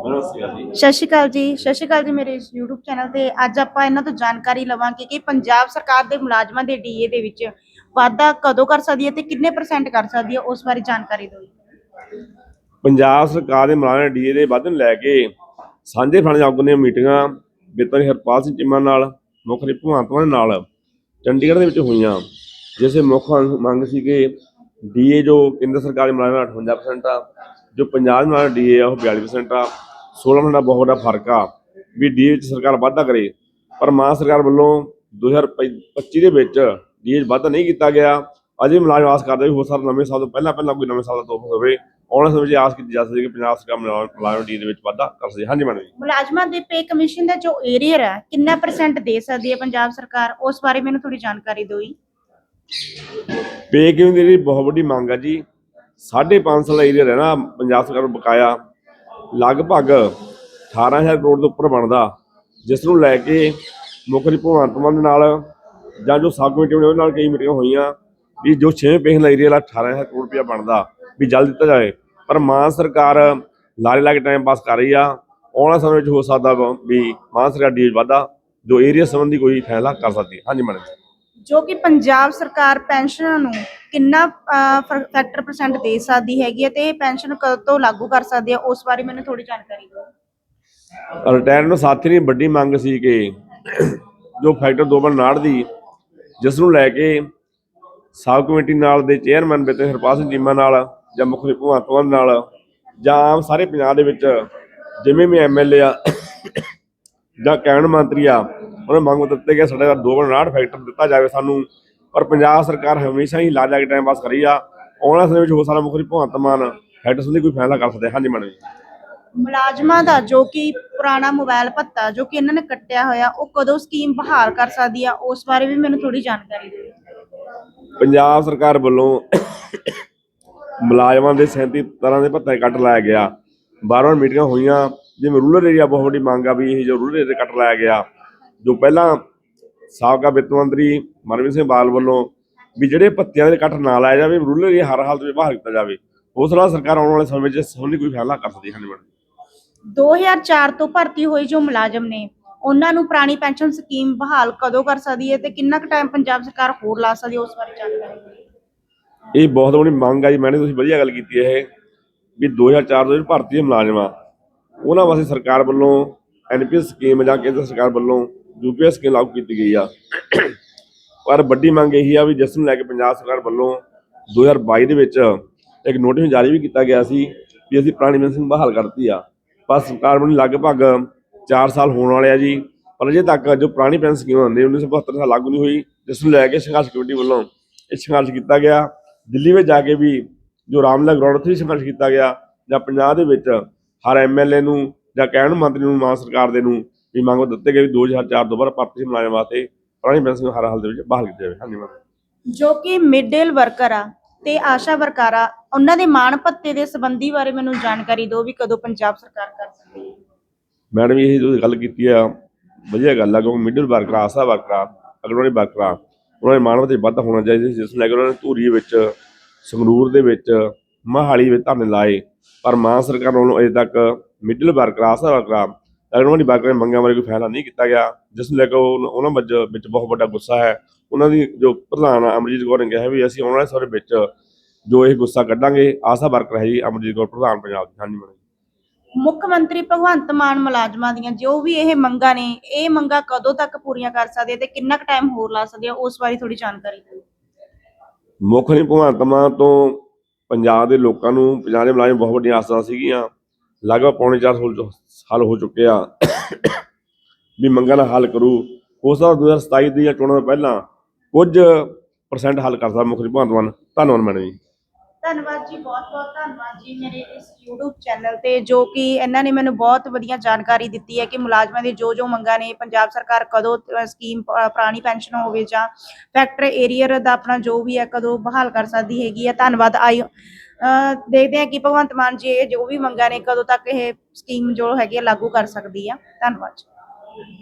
ਸਤਿ ਸ਼੍ਰੀ ਅਕਾਲ ਜੀ ਸਤਿ ਸ਼੍ਰੀ ਅਕਾਲ ਜੀ ਮੇਰੇ ਇਸ YouTube ਚੈਨਲ ਤੇ ਅੱਜ ਆਪਾਂ ਇਹਨਾਂ ਤੋਂ ਜਾਣਕਾਰੀ ਲਵਾਂਗੇ ਕਿ ਪੰਜਾਬ ਸਰਕਾਰ ਦੇ ਮੁਲਾਜ਼ਮਾਂ ਦੇ ਡੀਏ ਦੇ ਵਿੱਚ ਵਾਧਾ ਕਦੋਂ ਕਰ ਸਕਦੀ ਹੈ ਤੇ ਕਿੰਨੇ ਪਰਸੈਂਟ ਕਰ ਸਕਦੀ ਹੈ, ਉਸ ਬਾਰੇ ਜਾਣਕਾਰੀ ਦਿਓ ਪੰਜਾਬ ਸਰਕਾਰ ਦੇ ਮੁਲਾਜ਼ਮਾਂ ਡੀਏ ਦੇ ਵਾਧਨ ਲੈ ਕੇ ਸਾਂਝੇ ਫੰਡ ਜਾਗੋ ਦੀਆਂ ਮੀਟਿੰਗਾਂ ਬਿੱਤਰ ਹਰਪਾਲ ਸਿੰਘ ਚੀਮਾ ਨਾਲ, ਮੁੱਖ ਮੰਤਰੀ ਭਗਵੰਤ ਮਾਨ ਨਾਲ ਚੰਡੀਗੜ੍ਹ ਦੇ ਵਿੱਚ ਹੋਈਆਂ, ਜਿਸੇ ਮੁੱਖ ਮੰਗ ਸੀ ਕਿ ਡੀਏ ਜੋ ਕੇਂਦਰ ਸਰਕਾਰ ਦੇ ਮੁਲਾਜ਼ਮਾਂ ਦਾ 58% ਆ ਜੋ ਪੰਜਾਬ ਦੇ ਡੀਏ ਆ, ਉਹ 42% ਆ। 16% ਦਾ ਬਹੁਤ ਵੱਡਾ ਫ਼ਰਕ ਆ ਵੀ ਡੀਏ ਵਿੱਚ ਸਰਕਾਰ ਵਾਧਾ ਕਰੇ ਪਰ ਮਾਨ ਸਰਕਾਰ ਵੱਲੋਂ 2025 ਦੇ ਵਿੱਚ ਡੀਏ ਵਾਧਾ ਨਹੀਂ ਕੀਤਾ ਗਿਆ। ਅਜੇ ਮੁਲਾਜ਼ਮ ਆਸ ਕਰਦੇ ਵੀ ਹੋ ਸਕਦਾ ਨਵੇਂ ਸਾਲ ਤੋਂ ਪਹਿਲਾਂ ਪਹਿਲਾਂ ਕੋਈ ਨਵੇਂ ਸਾਲ ਦਾ ਤੋਹਫਾ ਹੋਵੇ। ਆਉਣ ਸਮੇਂ ਆਸ ਕੀਤੀ ਜਾ ਸਕਦੀ ਹੈ ਕਿ ਪੰਜਾਬ ਸਰਕਾਰ ਮੁਲਾਜ਼ਮ ਮੁਲਾਜ਼ਮ ਡੀ ਦੇ ਵਿੱਚ ਵਾਧਾ ਕਰ ਸਕਦੀ ਹਾਂਜੀ ਮੈਡਮ ਜੀ। ਮੁਲਾਜ਼ਮਾਂ ਦੇ ਪੇ ਕਮਿਸ਼ਨ ਦਾ ਜੋ ਏਰੀਅਰ ਹੈ ਕਿੰਨਾ ਪਰਸੈਂਟ ਦੇ ਸਕਦੀ ਹੈ ਪੰਜਾਬ ਸਰਕਾਰ? ਉਸ ਬਾਰੇ ਮੈਨੂੰ ਥੋੜੀ ਜਾਣਕਾਰੀ ਦਿਓ ਜੀ। ਪੇ ਕਿਉਂ ਦੀ ਬਹੁਤ ਵੱਡੀ ਮੰਗ ਹੈ ਜੀ 5.5 ਸਾਲ ਏਰੀਆ ਰਹਿਣਾ ਪੰਜਾਬ ਸਰਕਾਰ ਨੂੰ ਬਕਾਇਆ। ਲਗਭਗ 18000 ਕਰੋੜ ਦੇ ਉੱਪਰ ਬਣਦਾ, ਜਿਸ ਨੂੰ ਲੈ ਕੇ ਮੁੱਖ ਭਗਵੰਤ ਮਾਨ ਨਾਲ ਜਾਂ ਜੋ ਸਬ ਕਮੇਟੀ ਨੇ ਉਹਦੇ ਨਾਲ ਕਈ ਮੀਟਿੰਗਾਂ ਹੋਈਆਂ ਵੀ ਜੋ 6ਵੇਂ ਪੇਖ ਏਰੀਆ ਦਾ 18000 ਕਰੋੜ ਰੁਪਇਆ ਬਣਦਾ, ਵੀ ਜਲਦ ਦਿੱਤਾ ਜਾਵੇ। ਪਰ ਮਾਨ ਸਰਕਾਰ ਲਾਰੇ ਲਾ ਕੇ ਟਾਈਮ ਪਾਸ ਕਰ ਰਹੀ ਆ, ਆਉਣ ਵਾਲੇ ਸਮੇਂ ਵਿੱਚ ਹੋ ਸਕਦਾ ਵੀ ਮਾਨ ਸਰਕਾਰ ਡੀ ਵਾਧਾ, ਜੋ ਏਰੀਆ ਸੰਬੰਧੀ ਕੋਈ ਫੈਸਲਾ ਕਰ ਸਕਦੀ ਹੈ। ਹਾਂਜੀ ਮੈਡਮ ਜੋ ਕਿ ਪੰਜਾਬ ਸਰਕਾਰ ਪੈਨਸ਼ਨਾਂ ਨੂੰ ਕਿੰਨਾ ਫੈਕਟਰ ਪਰਸੈਂਟ ਦੇ ਸਕਦੀ ਹੈਗੀ ਹੈ ਤੇ ਇਹ ਪੈਨਸ਼ਨ ਕਦੋਂ ਤੋਂ ਲਾਗੂ ਕਰ ਸਕਦੀ ਹੈ, ਉਸ ਬਾਰੇ ਮੈਨੂੰ ਥੋੜੀ ਜਾਣਕਾਰੀ ਦਿਓ। ਰਿਟਾਇਰਮੈਂਟ ਸਾਥੀ ਦੀ ਵੱਡੀ ਮੰਗ ਸੀ ਕਿ ਜੋ ਫੈਕਟਰ 2.59 ਦੀ, ਜਿਸ ਨੂੰ ਲੈ ਕੇ ਸਬ ਕਮੇਟੀ ਨਾਲ ਦੇ ਚੇਅਰਮੈਨ ਬੇਤੇ ਹਰਪਾਲ ਸਿੰਘ ਚੀਮਾ ਨਾਲ ਜਾਂ ਮੁੱਖ ਮੰਤਰੀ ਭਗਵੰਤ ਮਾਨ ਨਾਲ ਜਾਂ ਆਮ ਸਾਰੇ ਪੰਜਾਬ ਦੇ ਵਿੱਚ ਜਿਵੇਂ ਵੀ ਐਮਐਲਏ ਆ ਜਾਂ ਕੈਬਨਿਟ ਮੰਤਰੀ ਆ ਉਹਨੇ ਮੰਗ ਦਿੱਤੇ ਕਿ ਸਾਡੇ 2.59 ਫੈਕਟਰ ਦਿੱਤਾ ਜਾਵੇ ਸਾਨੂੰ। ਪਰ ਪੰਜਾਬ ਸਰਕਾਰ ਹਮੇਸ਼ਾ ਹੀ ਲਾ ਜਾ ਕੇ ਟਾਈਮ ਪਾਸ ਕਰੀ ਆ। ਆਉਣ ਵਾਲੇ ਸਮੇਂ ਵਿੱਚ ਹੋ ਸਕਦਾ ਮੁੱਖ ਮੰਤਰੀ ਭਗਵੰਤ ਮਾਨ ਫੈਕਟਰ ਸੰਬੰਧੀ ਕੋਈ ਫੈਸਲਾ ਕਰ ਸਕਦੇ। ਹਾਂਜੀ ਮੈਡਮ ਮੁਲਾਜ਼ਮਾਂ ਦਾ ਜੋ ਕਿ ਪੁਰਾਣਾ ਮੋਬਾਈਲ ਭੱਤਾ ਜੋ ਕਿ ਇਹਨਾਂ ਨੇ ਕੱਟਿਆ ਹੋਇਆ ਉਹ ਕਦੋਂ ਸਕੀਮ ਬਹਾਲ ਕਰ ਸਕਦੀ ਆ? ਉਸ ਬਾਰੇ ਵੀ ਮੈਨੂੰ ਥੋੜੀ ਜਾਣਕਾਰੀ ਦਿਓ। ਪੰਜਾਬ ਸਰਕਾਰ ਵੱਲੋਂ ਮੁਲਾਜ਼ਮਾਂ ਦੇ 37 ਤਰ੍ਹਾਂ ਦੇ ਭੱਤੇ ਕੱਟ ਲਾਇਆ ਗਿਆ। ਬਾਰ-ਬਾਰ ਮੀਟਿੰਗਾਂ ਹੋਈਆਂ। ਜਿਵੇਂ ਰੂਰਲ ਏਰੀਆ ਬਹੁਤ ਵੱਡੀ ਮੰਗ ਆ ਵੀ ਇਹ ਜੋ ਰੂਰਲ ਏਰੀਆ ਕੱਟ ਲਾਇਆ ਗਿਆ। ਜੋ ਪਹਿਲਾਂ ਸਾਬਕਾ ਵਿੱਤ ਮੰਤਰੀ ਮਨਵੀਰ ਸਿੰਘ ਬਾਲ ਵੱਲੋਂ ਵੀ ਜਿਹੜੇ ਭੱਤਿਆਂ ਦੇ ਕੱਟ ਨਾ ਲਾਇਆ ਜਾਵੇ ਰੂਰਲ ਏਰੀਆ ਹਰ ਹਾਲਤ ਵਿੱਚ ਬਹਾਲ ਕੀਤਾ ਜਾਵੇ ਉਸ ਨਾਲ ਸਰਕਾਰ ਆਉਣ ਵਾਲੇ ਸਮੇਂ ਵਿੱਚ ਸੰਬੰਧੀ ਕੋਈ ਫੈਸਲਾ ਕਰ ਸਕਦੀ ਹੈ? ਮੈਡਮ। 2004 ਤੋਂ ਭਰਤੀ ਹੋਏ ਜੋ ਮੁਲਾਜ਼ਮ ਨੇ ਉਹਨਾਂ ਨੂੰ ਪੁਰਾਣੀ ਪੈਨਸ਼ਨ ਸਕੀਮ ਬਹਾਲ ਕਦੋਂ ਕਰ ਸਕਦੀ ਹੈ ਤੇ ਕਿੰਨਾ ਕੁ ਟਾਈਮ ਪੰਜਾਬ ਸਰਕਾਰ ਹੋਰ ਲਾ ਸਕਦੀ ਹੈ ਉਸ ਬਾਰੇ ਜਾਣਕਾਰੀ ਇਹ ਬਹੁਤ ਵੱਡੀ ਮੰਗ ਆ ਜੀ ਮੈਨੇ ਤੁਸੀਂ ਵਧੀਆ ਗੱਲ ਕੀਤੀ ਹੈ ਇਹ ਵੀ 2004 ਤੋਂ ਭਰਤੀ ਮੁਲਾਜ਼ਮ ਉਹਨਾਂ ਵਾਸਤੇ ਸਰਕਾਰ ਵੱਲੋਂ ਐਨਪੀਐਸ ਸਕੀਮ ਜਾਂ ਕੇਂਦਰ ਸਰਕਾਰ ਵੱਲੋਂ ਯੂਪੀਐਸ ਸਕੀਮ ਲਾਗੂ ਕੀਤੀ ਗਈ ਆ। ਪਰ ਵੱਡੀ ਮੰਗ ਇਹੀ ਆ ਵੀ ਜਿਸ ਨੂੰ ਲੈ ਕੇ ਪੰਜਾਬ ਸਰਕਾਰ ਵੱਲੋਂ 2022 ਦੇ ਵਿੱਚ ਇੱਕ ਨੋਟਿਸ ਜਾਰੀ ਵੀ ਕੀਤਾ ਗਿਆ ਸੀ ਵੀ ਅਸੀਂ ਪੁਰਾਣੀ ਪੈਨਸ਼ਨ ਬਹਾਲ ਕਰਤੀ ਆ। ਪਰ ਸਰਕਾਰ ਵੱਲੋਂ ਲਗਭਗ 4 ਸਾਲ ਹੋਣ ਵਾਲੇ ਆ ਜੀ। ਪਰ ਅਜੇ ਤੱਕ ਜੋ ਪੁਰਾਣੀ ਪੈਨਸ਼ਨ ਸਕੀਮ ਹੁੰਦੀ 1972 ਸਾਲ ਲਾਗੂ ਨਹੀਂ ਹੋਈ, ਜਿਸ ਨੂੰ ਲੈ ਕੇ ਸੰਘਰਸ਼ ਕਮੇਟੀ ਵੱਲੋਂ ਇਹ ਸੰਘਰਸ਼ ਕੀਤਾ ਗਿਆ। ਦਿੱਲੀ ਵਿੱਚ ਜਾ ਕੇ ਵੀ ਜੋ ਰਾਮਲਾ ਗਰਾਊਂਡ ਉੱਥੇ ਸੰਘਰਸ਼ ਕੀਤਾ ਗਿਆ ਜਾਂ ਪੰਜਾਬ ਦੇ ਵਿੱਚ ਹਰ ਐਮਐਲਏ ਨੂੰ ਜਾਂ ਕਹਿਣ ਮੰਤਰੀ ਨੂੰ, ਮਾਨ ਸਰਕਾਰ ਦੇ ਨੂੰ ਵੀ ਮੰਗ ਦਿੱਤੇ ਗਏ ਵੀ 2004 ਤੋਂ ਬਾਅਦ ਭਰਤੀ ਮੁਲਾਜ਼ਮ ਵਾਸਤੇ ਪੁਰਾਣੀ ਪੈਨਸ਼ਨ ਹਰ ਹਾਲ ਦੇ ਵਿੱਚ ਬਹਾਲ ਕੀਤੀ ਜਾਵੇ। ਹਾਂਜੀ ਮੈਮ ਜੋ ਕਿ ਮਿਡ ਡੇਲ ਵਰਕਰ ਆ ਤੇ ਆਸ਼ਾ ਵਰਕਰ ਆ ਉਹਨਾਂ ਦੇ ਮਾਣ ਭੱਤੇ ਦੇ ਸੰਬੰਧੀ ਬਾਰੇ ਮੈਨੂੰ ਜਾਣਕਾਰੀ ਦਿਓ ਵੀ ਕਦੋਂ ਪੰਜਾਬ ਸਰਕਾਰ ਕਰ ਸਕਦੀ ਹੈ। ਮੈਡਮ ਇਹ ਜੋ ਗੱਲ ਕੀਤੀ ਆ ਵਧੀਆ ਗੱਲ ਆ ਕਿਉਂਕਿ ਮਿਡਲ ਵਰਕਰ ਆਸਾ ਵਰਕਰ ਅਗਰਵਾਨੀ ਵਰਕਰ ਉਹਨਾਂ ਦੇ ਮਾਨਵ ਤੇ ਵੱਧ ਹੋਣਾ ਚਾਹੀਦਾ ਜਿਸ ਨੂੰ ਲੈ ਕੇ ਉਹਨਾਂ ਨੇ ਧੂਰੀ ਵਿੱਚ ਸੰਗਰੂਰ ਦੇ ਵਿੱਚ ਮਹਾਲੀ ਵਿੱਚ ਧਰਨੇ ਲਾਏ। ਪਰ ਮਾਨ ਸਰਕਾਰ ਵੱਲੋਂ ਅਜੇ ਤੱਕ middle worker Asha worker worker ਦੇ ਮੰਗਾਂ ਬਾਰੇ ਕੋਈ ਫੈਸਲਾ ਨਹੀਂ ਕੀਤਾ ਗਿਆ ਜਿਸ ਨੂੰ ਲੈ ਕੇ ਉਹ- ਉਹਨਾਂ ਵਿੱਚ ਵਿੱਚ ਬਹੁਤ ਵੱਡਾ ਗੁੱਸਾ ਹੈ। ਉਹਨਾਂ ਦੀ ਜੋ ਪ੍ਰਧਾਨ ਅਮਰਜੀਤ ਕੌਰ ਨੇ ਕਿਹਾ ਵੀ ਅਸੀਂ ਆਉਣ ਵਾਲੇ ਸਮੇਂ ਵਿੱਚ ਜੋ ਇਹ ਗੁੱਸਾ ਕੱਢਾਂਗੇ ਆਸਾ ਵਰਕਰ ਹੈ ਜੀ ਅਮਰਜੀਤ ਕੌਰ ਪ੍ਰਧਾਨ ਪੰਜਾਬ ਦੀ ਹਾਂਜੀ ਮੈਡਮ ਮੁੱਖ ਮੰਤਰੀ ਭਗਵੰਤ ਮਾਨ ਮੁਲਾਜ਼ਮਾਂ ਦੀਆਂ ਜੋ ਵੀ ਇਹ ਮੰਗਾਂ ਨੇ ਇਹ ਮੰਗਾਂ ਕਦੋਂ ਤੱਕ ਪੂਰੀਆਂ ਕਰ ਸਕਦੇ ਤੇ ਕਿੰਨਾ ਕੁ ਟਾਈਮ ਹੋਰ ਲਾ ਸਕਦੇ ਆ ਉਸ ਬਾਰੇ ਥੋੜੀ ਜਾਣਕਾਰੀ ਦਿਓ। ਮੁੱਖ ਨਹੀਂ ਭਗਵੰਤ ਮਾਨ ਤੋਂ ਪੰਜਾਬ ਦੇ ਲੋਕਾਂ ਨੂੰ ਪੰਜਾਬ ਦੇ ਮੁਲਾਜ਼ਮ ਬਹੁਤ ਵੱਡੀਆਂ ਆਸਾਂ ਸੀਗੀਆਂ। ਲਗਭਗ ਪੌਣੇ 4 ਸਾਲ ਚ- ਹੋ ਚੁੱਕੇ ਆ। ਵੀ ਮੰਗਾਂ ਦਾ ਹੱਲ ਕਰੂ। ਹੋ ਸਕਦਾ 2027 ਦੀਆਂ ਚੋਣਾਂ ਤੋਂ ਪਹਿਲਾਂ ਕੁਝ ਪਰਸੈਂਟ ਹੱਲ ਕਰ ਸਕਦਾ ਮੁੱਖ ਭਗਵੰਤ ਮਾਨ। ਧੰਨਵਾਦ ਮੈਡਮ ਜੀ। ਧੰਨਵਾਦ ਜੀ, ਬਹੁਤ ਬਹੁਤ ਧੰਨਵਾਦ ਜੀ ਮੇਰੇ ਇਸ YouTube ਚੈਨਲ ਤੇ, ਜੋ ਕਿ ਇਹਨਾਂ ਨੇ ਮੈਨੂੰ ਬਹੁਤ ਵਧੀਆ ਜਾਣਕਾਰੀ ਦਿੱਤੀ ਹੈ ਕਿ ਮੁਲਾਜ਼ਮਾਂ ਦੀ ਜੋ ਜੋ ਮੰਗਾਂ ਨੇ, ਪੰਜਾਬ ਸਰਕਾਰ ਕਦੋਂ ਸਕੀਮ ਪੁਰਾਣੀ ਪੈਨਸ਼ਨ ਹੋਵੇ ਜਾਂ ਫੈਕਟਰ ਏਰੀਅਰ ਦਾ ਆਪਣਾ ਜੋ ਵੀ ਹੈ, ਕਦੋਂ ਬਹਾਲ ਕਰ ਸਕਦੀ ਹੈਗੀ ਹੈ। ਧੰਨਵਾਦ, ਆਈ ਦੇਖਦੇ ਹਾਂ ਕਿ ਭਗਵੰਤ ਮਾਨ ਜੀ ਇਹ ਜੋ ਵੀ ਮੰਗਾਂ ਨੇ, ਕਦੋਂ ਤੱਕ ਇਹ ਸਕੀਮ ਜੋ ਹੈਗੀ ਹੈ, ਲਾਗੂ ਕਰ ਸਕਦੀ ਆ ਧੰਨਵਾਦ ਜੀ।